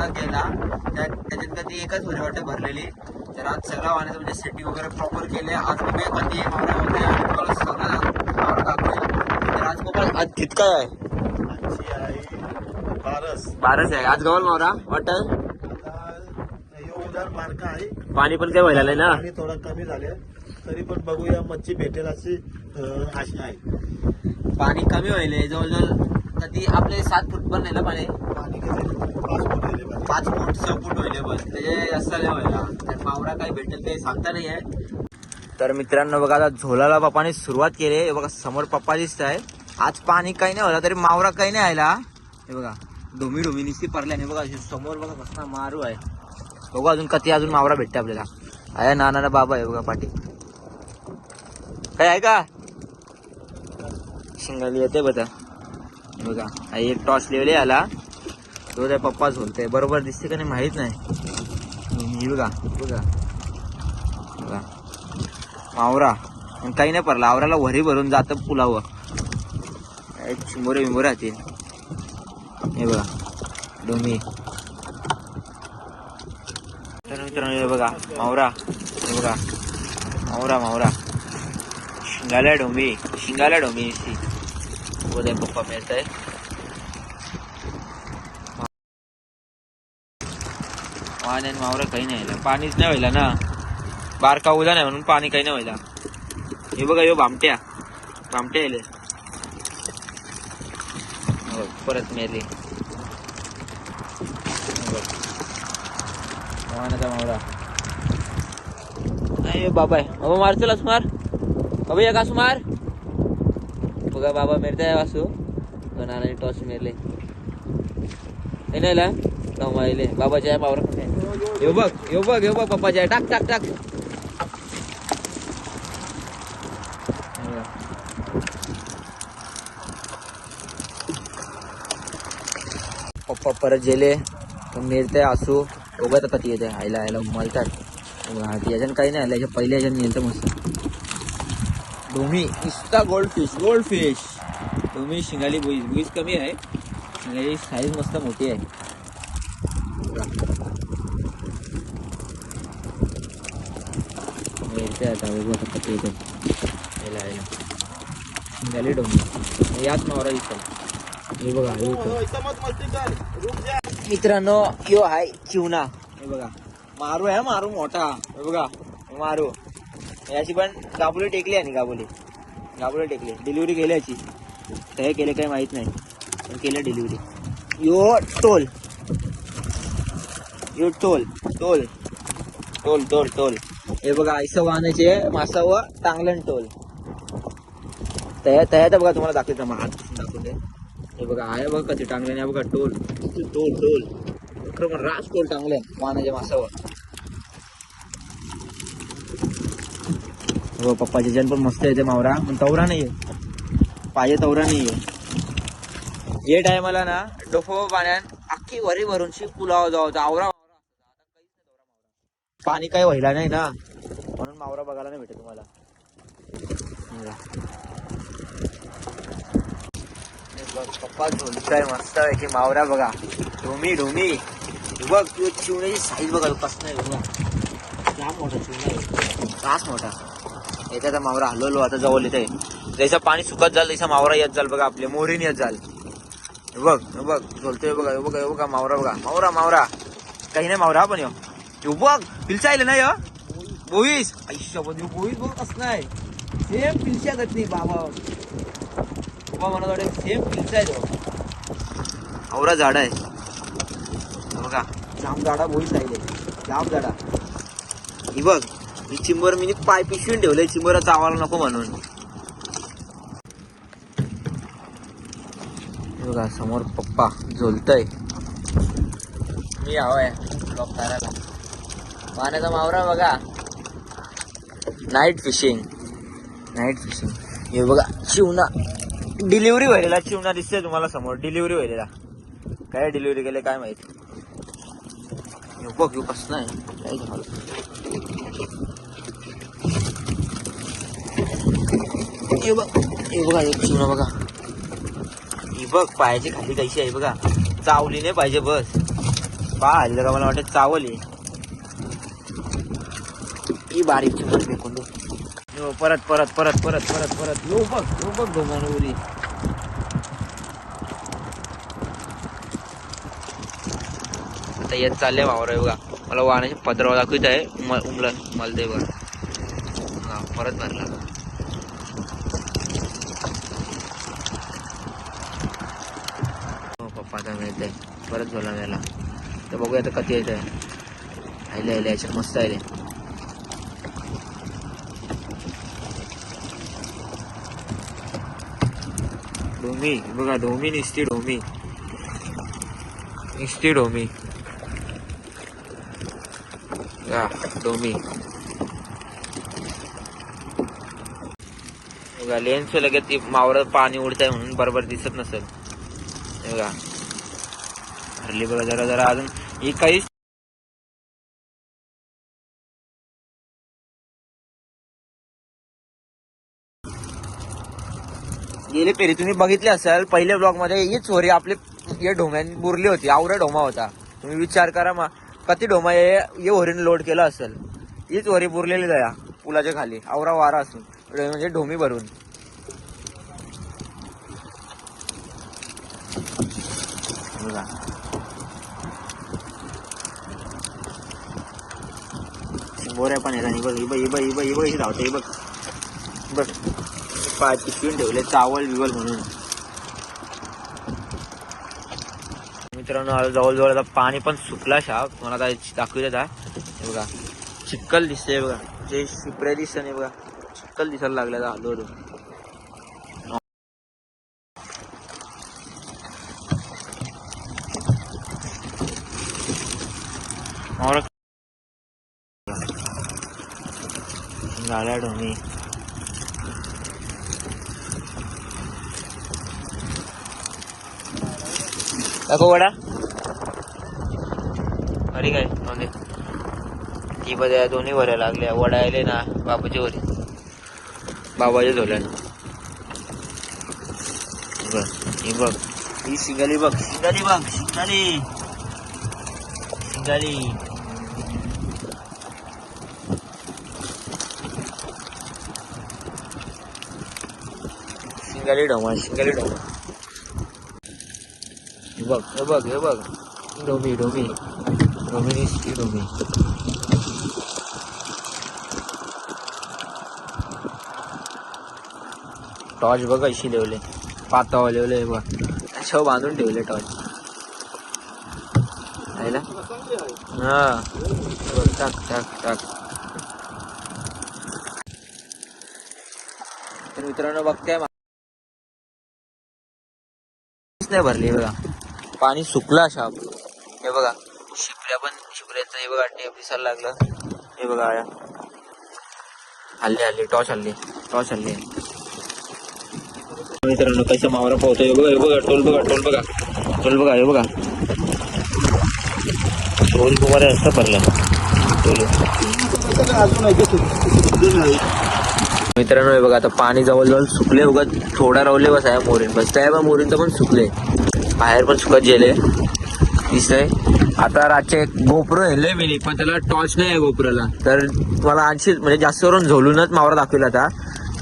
तो मावरा सगळा गेला त्या त्याच्यात कधी एकच होती वाटते भरलेली. तर आज सगळा वाण्याचं म्हणजे सेटिंग वगैरे प्रॉपर केले आज बघूया कधी तुम्हाला सगळं दाखवेल तर आज गोपाळ आज कितका आहे? बारस. आहे. आज गवल मावरा वाटत आहे. पाणी पण काय व्हायला ना? आणि थोडा कमी झाले तरी पण बघूया मच्छी भेटेल अशी आशा आहे. पाणी कमी व्हायले जवळजवळ कधी आपले सात फूट पण नाही ना पाणी पाणी किती पाच फूट गेले पाहिजे. पाच फूट सहा फूट व्हायले बस. त्याचे जास्त व्हायला तर मावरा काही भेटेल ते सांगता नाही आहे. तर मित्रांनो बघा आता झोलाला पप्पाने सुरुवात केली आहे. बघा समोर पप्पा दिसत आहे आज पाणी काही नाही होला तरी मावरा काही नाही आयला. हे बघा डोमी डोमी निस्ती पडल्याने बघा समोर बघा कसला मारू आहे. बघू अजून कधी अजून मावरा भेटते आपल्याला. आहे नाना बाबा आहे बघा पाठी. काय आहे का? शिंगाली येते बघा. बघा एक टॉस लेवले आला तो त्या पप्पा झोलते बरोबर दिसते का नाही माहीत नाही. ही बघा. मावरा पण काही नाही पडला आवराला वरी भरून जातं पुलावर. एक चिंबोरे बिंबोरे राहतील हे बघा डोमी तर मित्रांनो बघा मावरा हे बघा. मावरा मावरा शिंगाल्या डोंबी शिंगाल्या डोंबी पप्पा मिळत आहे पाणी आणि मावरा काही नाही व्हायला पाणीच नाही व्हायला ना. बारका उदा नाही म्हणून पाणी काही नाही व्हायला. हे बघा यो भामट्या भामट्या येले हो, परत मेले. मावरा नाही बाबा बाबा मारचल असं बाबा एक का सुमार? बघा बाबा मेरताय वासू. नानाने टॉस मेरले. नाही ना कमाईले. बाबाच्या मावरा कुठे हे बघ हे बघ हे बघ पप्पाच्या. टाक टाक टाक. पप्पा परत गेले. मिळते असू बघत आता ती येते. हायला हायला मलतात ती याच्यानं काही नाही. आलं याच्या पहिल्या याच्यानं नेलं मस्त. डोमी इस्ता गोल्ड फिश गोल्ड फिश डोमी शिंगाली बुईज बुईज कमी आहे. शिंगाली साईज मस्त मोठी आहे. येते आता बघू आता यायला यायला शिंगाली डोंगर याच मावरा इथं हे बघा हे मित्रांनो यो हाय चिवना. हे बघा मारू आहे मारू मोठा. हे बघा मारू. याची पण गाबुली टेकली आणि गाबुली. गाबुली टेकली. डिलिव्हरी केली याची काय केले काही माहीत नाही. पण केलं डिलिव्हरी. यो टोल. यो टोल. टोल. टोल टोल टोल. हे बघा आयसं वाहनाचे मासा व टांगलन टोल. तया तया तर बघा तुम्हाला दाखवतो मग हात दाखवते. हे बघा आहे बघा कधी टांगले नाही बघा टोल. टोल टोल. खरं पण राज टोल टांगले वाहनाच्या मासावर. हो पप्पाचे जन पण मस्त येते मावरा. पण तवरा नाहीये. पाहिजे तवरा नाहीये. जे टायमाला ना डोफो पाण्यात अख्खी वरी भरूनशी पुलाव जाऊ आवरा पाणी काही व्हायला नाही ना. म्हणून मावरा बघायला नाही भेटत तुम्हाला. पप्पा झोलतोय मस्त आहे की मावरा बघा. डोमी डोमी बघ तू चिवण्याची साईज बघा कसं नाही बघा. जाम मोठा चिवणा त्रास मोठा. याचा आता मावरा हलवलो आता जवळ येते जैसा पाणी सुकत जाल तसा मावरा येत जाल बघा आपल्या मोरीन येत जाल. बघ बघ झोलतोय बघा बघा बघा मावरा बघा. मावरा मावरा. काही नाही मावरा पण येऊ. यो बघ पिलचा आले ना बोईस. आयुष्यामध्ये बोईस बघ कसं नाही. सेम पिलच्या जात नाही बाबा. बाबा म्हणा वाटतं सेम पिलचा आहे तो आवरा झाड आहे. बघा जाम झाडा बोईस राहिले जाम झाडा ही बघ ही चिंबर मी पाय पिशवीन ठेवलंय चिंबर आवाला नको म्हणून. बघा समोर पप्पा झोलतय. मी हवाय ब्लॉक करायला. पाण्याचा मावरा बघा. नाईट फिशिंग नाईट फिशिंग हे बघा चिवना. डिलिव्हरी व्हायला चिवना दिसते तुम्हाला समोर. डिलिव्हरी व्हायला. काय डिलिव्हरी केले काय माहिती? बघ कसं नाही. काय हे बघ हे बघा एक बघा. ही बघ पायाची खाली कशी आहे बघा. चावली नाही पाहिजे बस. पा हल्लं का मला वाटत चावली ही बारीक चिमण फेकून परत परत परत परत परत परत. यो बघ यो बघ धोमाने उरी. आता येत चालले वावर बघा. मला वाहनाचे पत्रावर दाखवित आहे म- उमला मला दे बघा हा, परत भरला. हो पप्पा आता मिळत आहे परत बोला याला. तर बघूया आता कधी येत आहे आयले आयले याच्यात मस्त आहे डोमी. बघा डोमी निसती डोमी. निसती डोमी. या डोमी. बघा लेन्स लगेच ती मावरात पाणी उडत आहे म्हणून बरोबर दिसत नसेल. हे बघा. हरली बघा जरा जरा अजून. ही काही गेले पेरी तुम्ही बघितले असाल पहिल्या ब्लॉगमध्ये ही चोरी आपले या ढोम्यान बुरली होती आवरा ढोमा होता. तुम्ही विचार करा मग कती ढोमा हे हे होरीने लोड केलं असेल. हीच वरी बुरलेली दया पुलाच्या खाली आवरा वारा असून म्हणजे ढोमी भरून. बोऱ्या पण येतात ही बघ ही बघ ही बघ ही बघ ही बघ ही धावते ही बघ. बघ. पाय चिकटून ठेवले चावल बिवल म्हणून. मित्रांनो आता जवळजवळ आता पाणी पण सुकला शाप मला आता दाखवू देता. हे बघा चिक्कल दिसते बघा. जे शिपऱ्या दिसत नाही बघा. चिक्कल दिसायला लागल्या आलो झाल्या डोमी दाखव वडा. अरे काय नोंदे ती बघा दोन्ही वऱ्या लागल्या. वडा आले ना बाबाच्या वरी. बाबाच्या झोल्यान. बघ ही बघ. ही शिंगाली बघ. शिंगाली बघ शिंगाली. शिंगाली. शिंगाली ढोमा शिंगाली ढोमा. बघ हे बघ हे बघ. डोमी डोमी. डोमी दिसती डोमी. टॉर्च बघ अशी लिवले पातावा लिवले हे बघ. त्याच्यावर बांधून ठेवले टॉर्च. आहे ना? हा. बघ टाक टाक टाक. तर मित्रांनो बघताय नाही भरली बघा. पाणी सुकलं अशा. हे बघा शिपऱ्या पण शिपऱ्यांचं हे बघा टेप दिसायला लागलं. हे बघा आया. हल्ली हल्ली टॉच हल्ली टॉच हल्ली. मित्रांनो कसं मावरा पोहतो हे बघा हे बघा टोल बघा टोल बघा. टोल बघा हे बघा. टोल तुम्हाला असं भरला टोल. मित्रांनो हे बघा आता पाणी जवळजवळ सुकले बघा थोडा रावले बस आहे मोरीन. बस त्या बघा मोरींचं पण सुकले. बाहेर पण सुकत गेले. दिसतंय. आता रातचे गोप्रो लय मी पण त्याला टॉर्च नाही आहे गोप्रोला. तर मला आणखी म्हणजे जास्त करून झोलूनच मावरा दाखवला आता.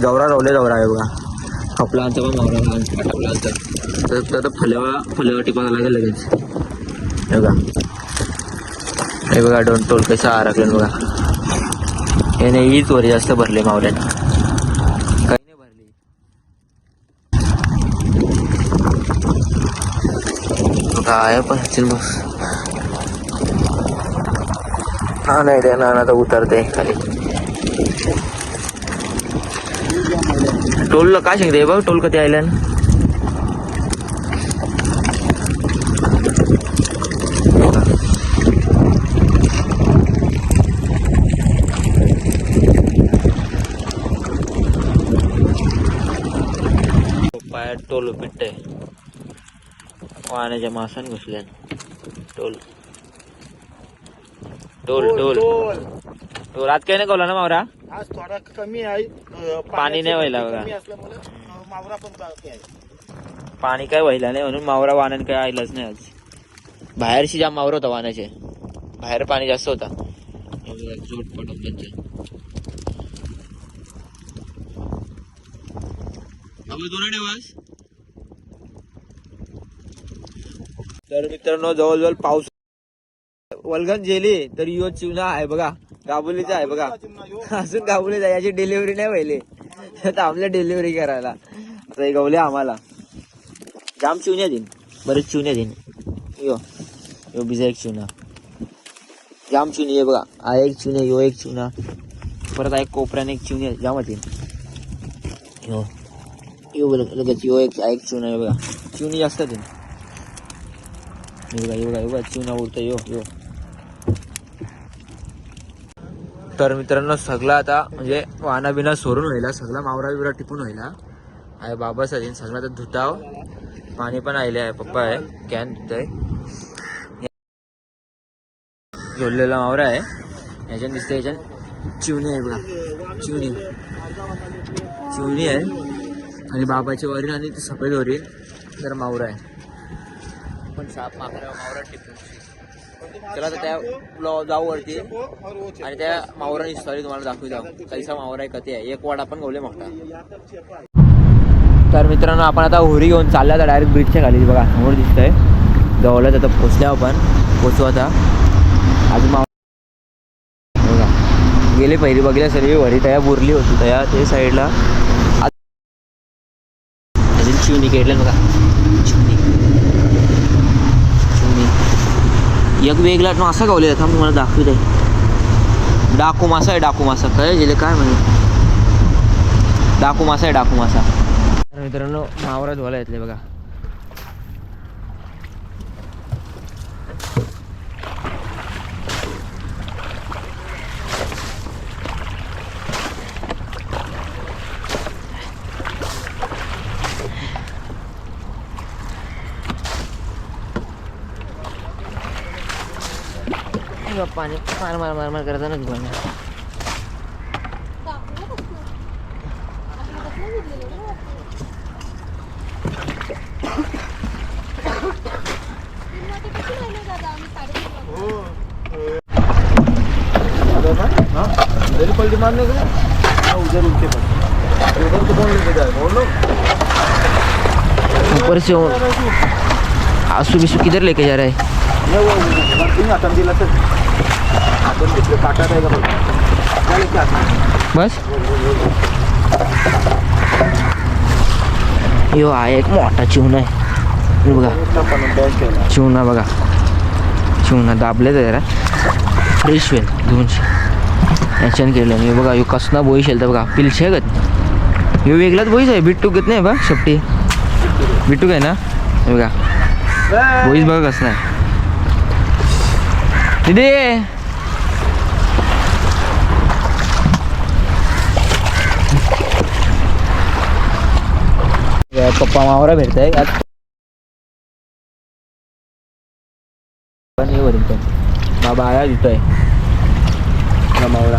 जवरा रवले जवरा आहे बघा. खपलांचा पण मावरा खपलांचा तर तर फलेवा फलेवा टिपायला लागेल लगेच. हे बघा. हे बघा दोन टोल कसा आरकले बघा. हे नाही हीच वर जास्त भरले मावल्याने काही नाही भरली काय पण बस. हा नाही द्या ना आता उतरते खाली. टोलला काय सांगते बघ टोल कधी आयल्यान पाण्याच्या मासान घुसल्या. टोल. टोल टोल टोल. आज काय नाही कवला ना मावरा? आज थोडा कमी आहे. पाणी नाही व्हायला बघा. असल्यामुळे मावरा पण आहे. पाणी काय व्हायला नाही म्हणून मावरा वाहन काय आलंच नाही आज. बाहेरशी जाम मावरा होता वाहनाचे. बाहेर पाणी जास्त होता. जोड पडून त्यांचे. दोन दिवस तर मित्रांनो जवळजवळ पाऊस वलगन गेली तर यो चिवना आहे बघा. गाबुलीचा आहे बघा. अजून गाबुलीचा याची डिलिव्हरी नाही व्हायली. आता आपल्या डिलिव्हरी करायला. आता हे गवले आम्हाला. जाम चिवण्या देईन. बरेच चिवण्या देईन. यो. यो बिजा एक चिवणा जाम चिवणी आहे बघा. हा एक चिवण्या यो एक चिवणा परत एक कोपऱ्याने एक चिवणी आहे. जामच येईन यो. यो लगेच यो एक एक चिवणा आहे बघा. चिवणी जास्त देईन. हे बघा हे चिवना हे यो यो. तर मित्रांनो सगळा आता म्हणजे वाना बिना सोडून व्हायला सगळा मावरा बिवरा टिपून व्हायला. आहे बाबा सजीन सगळं आता धुताव. पाणी पण आले आहे पप्पा आहे कॅन धुतय. जोडलेला मावरा आहे. याच्यात दिसतं याच्यात चिवणी आहे बघा. चिवणी. चिवणी आहे. आणि बाबाच्या वरील आणि सफेद वरील तर मावरा आहे. पण साप माकड्या मावरा टिपून चला तर त्या ब्लॉ- जाऊ वरती. आणि त्या मावराची सॉरी तुम्हाला दाखवू जाऊ. कैसा मावरा आहे कधी आहे. एक वाडा पण गवले मोठा तर मित्रांनो आपण आता होरी घेऊन चालल्या तर डायरेक्ट ब्रिजच्या खाली बघा समोर दिसतंय. जवळच आता पोचल्या आपण पोचू आता. अजून माव गेले पहिली बघल्या सर्व वरी. तया बुरली होती. तया ते साईडला अजून शिवनी केडलं बघा. शिवनी चिवणी एक वेगळा मासा गावलेला जाता मला दाखवू दे डाकू मासा आहे डाकू मासा काय गेले काय म्हणे डाकू मासा आहे डाकू मासा मित्रांनो मावरा धुवायला येतले बघा. बघ, पाणी मार मार मार मार करताना धुवायला उधर पलटी मारने का हाँ उधर उधर तो ऊपर से आँसू किधर लेके जा रहा है? दिला तर. आपण आहे का बघ काय लेके आता? बस. यो हा एक मोठा चिवणा आहे. हे बघा. चिवणा बघा. चिवणा दाबले जरा फ्रेश होईल दोनशे. याच्यानं केलं मी. बघा यो कसना बोई शेलता बघा. पिलशे गत. यो वेगळाच बोईच आहे. बिट्टू गत नाही बा शेपटी. बिट्टू आहे ना? हे बघा. बोईच बघा कसं आहे. दिदी. पप्पा मावरा वरून पण. बाबा आया दिसतोय हा मावरा.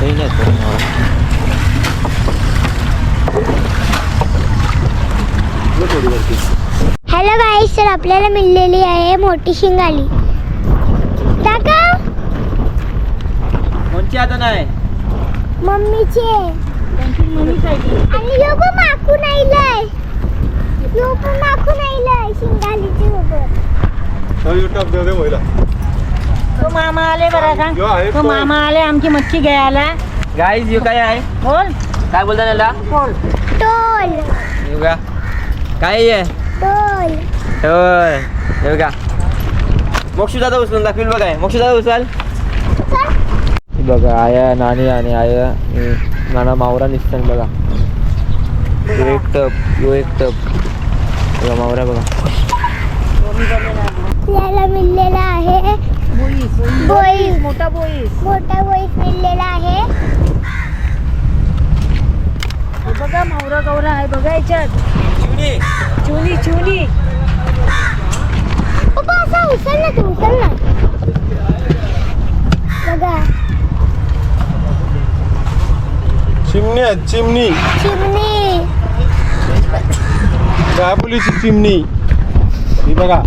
काही नाही तो मावरा. हॅलो तर आपल्याला मिळलेली आहे मोठी शिंगाली. टाका कोणची आता नाही मम्मीची आणि यो पण माकून आईलाय यो पण माकून आईलाय शिंगालीची सोबत युट्यूब दे दे मोहिला. तो मामा आले बरं का? आहे तो मामा आले आमची मच्छी घ्यायला. गाईज यो काय आहे? बोल. काय बोलता त्याला? बोल. टोल बघा काय आहे? टोल होय. हे बघा. मोक्षी दादा उचलून दाखवील बघा मोक्षी दादा उचल. बघा आया नानी आणि आया नाना मावरा निघतात बघा. यो एक टप यो एक टप. बघा मावरा बघा. आपल्याला मिळलेला आहे. बोईस मोठा बोईस. मोठा बोईस मिळलेला आहे. हे बघा मावरा गौरा आहे. बघा याच्यात. चुनी चुनी असा उचल ना तू उचल ना. बघा. चिमणी आहेत चिमणी. चिमणी. दाबोलीची चिमणी? ही बघा.